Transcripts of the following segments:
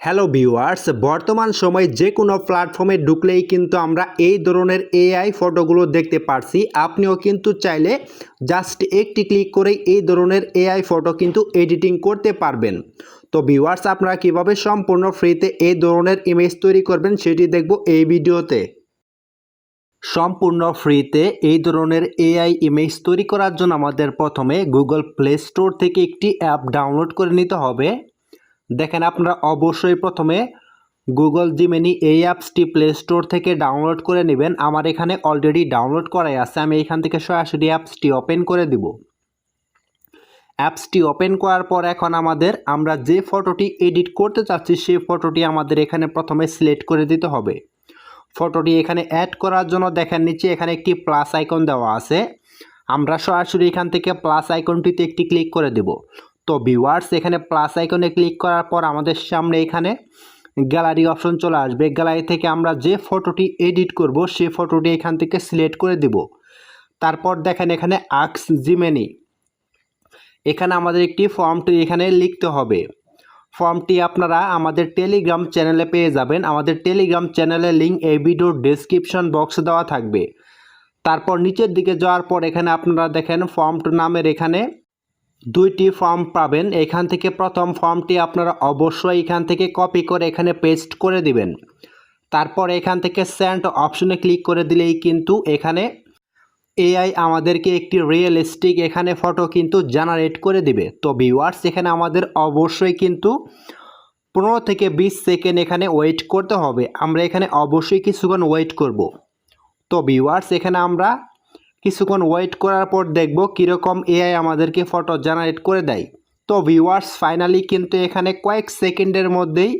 Hello viewers বর্তমান সময়ে যে কোনো প্ল্যাটফর্মে ঢুকলেই কিন্তু আমরা এই ধরনের এআই ফটোগুলো দেখতে পারছি। আপনিও কিন্তু চাইলে জাস্ট একটি ক্লিক করেই এই ধরনের এআই ফটো কিন্তু এডিটিং করতে পারবেন। তো ভিউয়ার্স আপনারা কীভাবে সম্পূর্ণ ফ্রিতে এই ধরনের ইমেজ তৈরি করবেন সেটি দেখব এই ভিডিওতে। সম্পূর্ণ ফ্রিতে এই ধরনের এআই ইমেজ তৈরি করার জন্য আমাদের প্রথমে গুগল প্লে স্টোর থেকে একটি অ্যাপ ডাউনলোড করে নিতে হবে। দেখেন আপনারা অবশ্যই প্রথমে গুগল জিমেনি এই অ্যাপসটি প্লে স্টোর থেকে ডাউনলোড করে নেবেন। আমার এখানে অলরেডি ডাউনলোড করাই আছে। আমি এখান থেকে সরাসরি অ্যাপসটি ওপেন করে দিব। অ্যাপসটি ওপেন করার পর এখন আমাদের আমরা যে ফটোটি এডিট করতে চাচ্ছি, সেই ফটোটি আমাদের এখানে প্রথমে সিলেক্ট করে দিতে হবে। ফটোটি এখানে অ্যাড করার জন্য দেখেন নিচে এখানে একটি প্লাস আইকন দেওয়া আছে। আমরা সরাসরি এখান থেকে প্লাস আইকনটিতে একটি ক্লিক করে দেব। তো ভিউয়ার্স এখানে প্লাস আইকনে ক্লিক করার পর আমাদের সামনে এখানে গ্যালারি অপশন চলে আসবে। গ্যালারি থেকে আমরা যে ফটোটি এডিট করব সেই ফটোটি এখান থেকে সিলেক্ট করে দেব। তারপর দেখেন এখানে আক্স জিমেনি এখানে আমাদের একটি ফর্মটি এখানে লিখতে হবে। ফর্মটি আপনারা আমাদের টেলিগ্রাম চ্যানেলে পেয়ে যাবেন। আমাদের টেলিগ্রাম চ্যানেলের লিঙ্ক এই ভিডিওর ডেসক্রিপশন বক্সে দেওয়া থাকবে। তারপর নিচের দিকে যাওয়ার পর এখানে আপনারা দেখেন ফর্ম টু নামের এখানে দুইটি ফর্ম পাবেন। এখান থেকে প্রথম ফর্মটি আপনারা অবশ্যই এখান থেকে কপি করে এখানে পেস্ট করে দিবেন। তারপর এখান থেকে স্যান্ড অপশনে ক্লিক করে দিলেই কিন্তু এখানে এআই আমাদেরকে একটি রিয়েলিস্টিক এখানে ফটো কিন্তু জেনারেট করে দিবে। তো ভিউয়ার্স এখানে আমাদের অবশ্যই কিন্তু পনেরো থেকে বিশ সেকেন্ড এখানে ওয়েট করতে হবে। আমরা এখানে অবশ্যই কিছুক্ষণ ওয়েট করব। তো ভিউয়ার্স এখানে আমরা কিছুক্ষণ ওয়েট করার পর দেখব কীরকম এআই আমাদেরকে ফটো জেনারেট করে দেয়। তো ভিউয়ার্স ফাইনালি কিন্তু এখানে কয়েক সেকেন্ডের মধ্যেই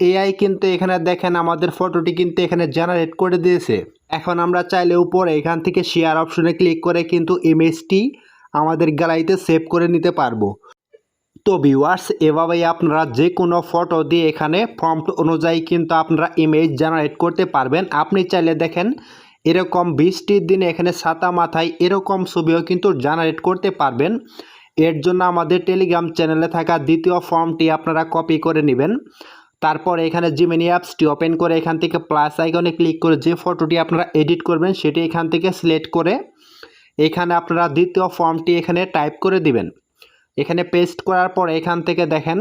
এআই কিন্তু এখানে দেখেন আমাদের ফটোটি কিন্তু এখানে জেনারেট করে দিয়েছে। এখন আমরা চাইলে উপরে এখান থেকে শেয়ার অপশনে ক্লিক করে কিন্তু ইমেজটি আমাদের গ্যালারিতে সেভ করে নিতে পারব। তো ভিউয়ার্স এভাবেই আপনারা যে কোনো ফটো দিয়ে এখানে ফর্ম অনুযায়ী কিন্তু আপনারা ইমেজ জেনারেট করতে পারবেন। আপনি চাইলে দেখেন এরকম বৃষ্টির দিনে এখানে ছাতা মাথায় এরকম ছবিও কিন্তু জেনারেট করতে পারবেন। এর জন্য আমাদের টেলিগ্রাম চ্যানেলে থাকা দ্বিতীয় ফর্মটি আপনারা কপি করে নেবেন। তারপর এখানে জিমেনি অ্যাপসটি ওপেন করে এখান থেকে প্লাস আইকনে ক্লিক করে যে ফটোটি আপনারা এডিট করবেন, সেটি এখান থেকে সিলেক্ট করে এখানে আপনারা দ্বিতীয় ফর্মটি এখানে টাইপ করে দিবেন। এখানে পেস্ট করার পর এখান থেকে দেখেন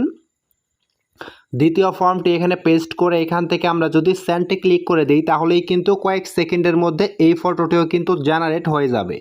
দ্বিতীয় ফর্মটি এখানে পেস্ট করে এখান থেকে আমরা যদি স্যান্ডে ক্লিক করে দিই, তাহলেই কিন্তু কয়েক সেকেন্ডের মধ্যে এই ফটোটিও কিন্তু জেনারেট হয়ে যাবে।